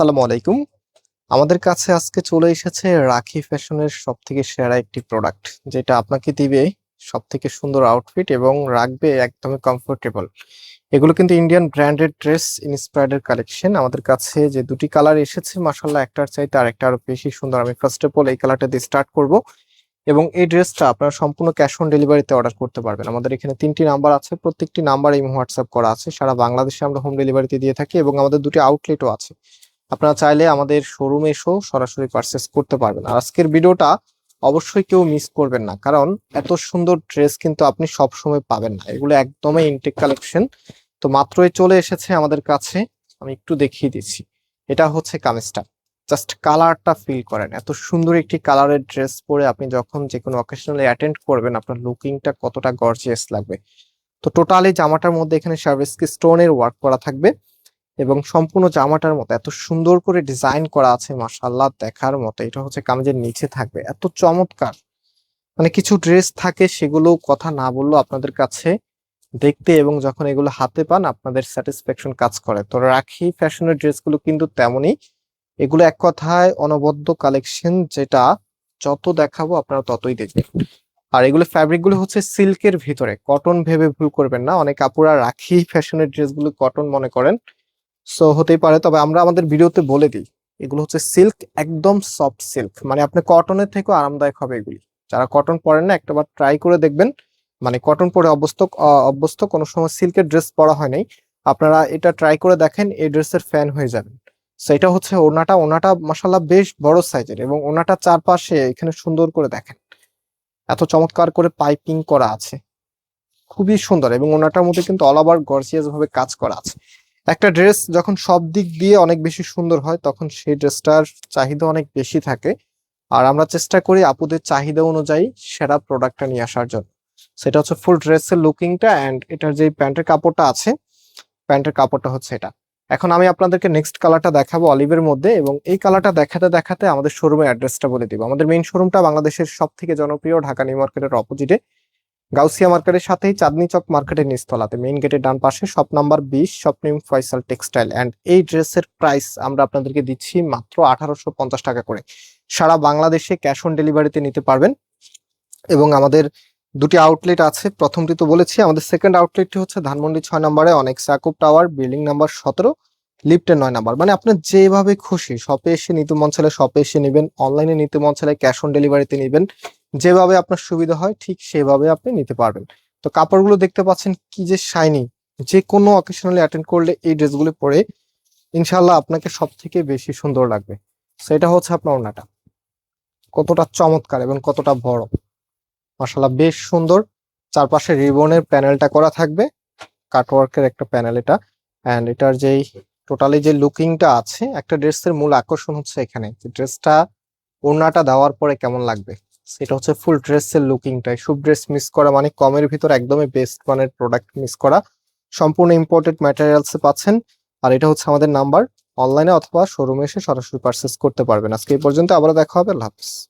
আসসালামু আলাইকুম। আমাদের কাছে আজকে চলে এসেছে রাখি ফ্যাশনের সব থেকে সেরা একটি প্রোডাক্ট যেটা আপনাকে দিবে সব থেকে সুন্দর আউটফিট এবং রাখবে একদমই কমফোর্টেবল এগুলো কিন্তু ইন্ডিয়ান ব্র্যান্ডেড ড্রেস ইন্সপায়ার্ডের কালেকশন আমাদের কাছে যে দুটি কালার এসেছে মাসাল্লাহ একটার চাইতে আরেকটা আরও বেশি সুন্দর। আমি ফার্স্ট অফ অল এই কালারটা দিয়ে স্টার্ট করব এবং এই ড্রেসটা আপনারা সম্পূর্ণ ক্যাশ অন ডেলিভারিতে অর্ডার করতে পারবেন। আমাদের এখানে তিনটি নাম্বার আছে, প্রত্যেকটি নাম্বার এই হোয়াটসঅ্যাপ করা আছে। সারা বাংলাদেশে আমরা হোম ডেলিভারিতে দিয়ে থাকি এবং আমাদের দুটি আউটলেটও আছে। আপনারা চাইলে আমাদের শোরুমে এসেও সরাসরি পারচেস করতে পারবেন। আর আজকের ভিডিওটা অবশ্যই কেউ মিস করবেন না, কারণ এত সুন্দর ড্রেস কিন্তু আপনি সব সময় পাবেন না। এগুলো একদমই ইনটেক কালেকশন তো মাত্রই চলে এসেছে আমাদের কাছে, আমি একটু দেখিয়ে দিচ্ছি। এটা হচ্ছে কামিজটা। জাস্ট কালারটা ফিল করেন। এত সুন্দর একটি কালারের ড্রেস পরে আপনি যখন যে কোনো অকেশনালি অ্যাটেন্ড করবেন, আপনার লুকিংটা কতটা গর্জিয়াস লাগবে। তো টোটালি জামাটার মধ্যে এখানে সার্ভিসকি স্টোনের ওয়ার্ক করা থাকবে। এবং সম্পূর্ণ জামাটার মতো, এত সুন্দর করে ডিজাইন করা আছে মাসাল্লাহ দেখার মতো। এটা হচ্ছে কামিজের নিচে থাকবে। এত চমৎকার। মানে কিছু ড্রেস থাকে সেগুলো কথা না বললেও আপনাদের কাছে দেখতে এবং যখন এগুলো হাতে পান, আপনাদের স্যাটিসফ্যাকশন কাজ করে। তো রাখি, ফ্যাশনের ড্রেসগুলো কিন্তু তেমনই। এগুলো এক কথায় অনবদ্য কালেকশন যেটা যত দেখাবো আপনারা ততই দেখবেন। আর এগুলো ফ্যাব্রিকগুলো হচ্ছে সিল্কের ভিতরে। কটন ভেবে ভুল করবেন না। অনেক আপুরা রাখি, ফ্যাশনের ড্রেসগুলো কটন মনে করেন। সো হতেই পারে তবে আমরা আমাদের ভিডিওতে বলে দিই এগুলো হচ্ছে সিল্ক একদম সফট সিল্ক মানে আপনি কটনের থেকেও আরামদায়ক হবে এগুলি। যারা কটন পরেন না একটাবার ট্রাই করে দেখবেন মানে কটন পরে আহ, অভ্যস্ত কোনো সময় সিল্কের ড্রেস পরা হয় নাই আপনারা এটা ট্রাই করে দেখেন এই ড্রেসের ফ্যান হয়ে যাবেন। সেটা হচ্ছে ওনাটা ওনাটা মশালা বেশ বড় সাইজের এবং ওনাটা চারপাশে এখানে সুন্দর করে দেখেন। এত চমৎকার করে পাইপিং করা আছে। খুবই সুন্দর এবং ওনাটার মধ্যে কিন্তু অল ওভার গর্জিয়াস ভাবে কাজ করা আছে। একটা ড্রেস যখন সব দিক দিয়ে অনেক বেশি সুন্দর হয়, তখন সেই ড্রেসটার চাহিদা অনেক বেশি থাকে। আর আমরা চেষ্টা করি আপুদের চাহিদা অনুযায়ী সেরা প্রোডাক্টটা নিয়ে আসার জন্য। সেটা হচ্ছে ফুল ড্রেসের লুকিংটা অ্যান্ড এটার যে প্যান্টের কাপড়টা আছে, প্যান্টের কাপড়টা হচ্ছে এটা। এখন আমি আপনাদেরকে নেক্সট কালারটা দেখাবো অলিভের মধ্যে এবং এই কালারটা দেখাতে দেখাতে আমাদের শোরুমের অ্যাড্রেসটা বলে দিব। আমাদের মেইন শোরুমটা বাংলাদেশের সব থেকে জনপ্রিয় ঢাকা নিউ মার্কেটের অপোজিটে গাউসিয়া মার্কেটের সাথেই চাঁদনি চক মার্কেটের নিচতলাতে মেইন গেটের ডান পাশে শপ নাম্বার বিশ স্বপ্নিম ফয়সাল টেক্সটাইল অ্যান্ড এই ড্রেসের প্রাইস আমরা আপনাদেরকে দিচ্ছি মাত্র আঠারোশো পঞ্চাশ টাকা করে। সারা বাংলাদেশে ক্যাশ অন ডেলিভারিতে নিতে পারবেন। এবং আমাদের দুটি আউটলেট আছে। প্রথমটি তো বলেছি, আমাদের সেকেন্ড আউটলেটটি হচ্ছে ধানমন্ডি ছয় নম্বরে অনেক সাকুব টাওয়ার বিল্ডিং নাম্বার সতেরো লিফটের নয় নাম্বার। মানে আপনার যেভাবে খুশি শপে এসে নিতে মন চাইলে শপে এসে নেবেন অনলাইনে নিতে মন চাইলে ক্যাশ অন ডেলিভারিতে নেবেন। যেভাবে আপনার সুবিধা হয়, ঠিক সেভাবে আপনি নিতে পারবেন। তো কাপড়গুলো দেখতে পাচ্ছেন কি যে শাইনি যে কোনো অকেশনালি অ্যাটেন্ড করলে এই ড্রেসগুলো পরে ইনশাল্লাহ আপনাকে সব থেকে বেশি সুন্দর লাগবে। সেটা হচ্ছে আপনার ওড়নাটা। কতটা চমৎকার এবং কতটা বড়। মাসাল্লাহ বেশ সুন্দর। চারপাশে রিবনের প্যানেলটা করা থাকবে। কাটওয়ার্কের একটা প্যানেল এটা। অ্যান্ড এটার যেই টোটালি যে লুকিংটা আছে, একটা ড্রেসের মূল আকর্ষণ হচ্ছে এখানে। যে ড্রেসটা, ওড়নাটা দেওয়ার পরে কেমন লাগবে। সেটা হচ্ছে ফুল ড্রেসের লুকিংটাই সুপ ড্রেস মিস করা মানে কমের ভিতর একদমই বেস্ট মানের প্রোডাক্ট মিস করা। সম্পূর্ণ ইম্পোর্টেড ম্যাটেরিয়ালস পাচ্ছেন। আর এটা হচ্ছে আমাদের নাম্বার অনলাইনে অথবা শোরুমে এসে সরাসরি পারচেস করতে পারবেন। আজকে এই পর্যন্ত আবার দেখা হবে। আল্লাহ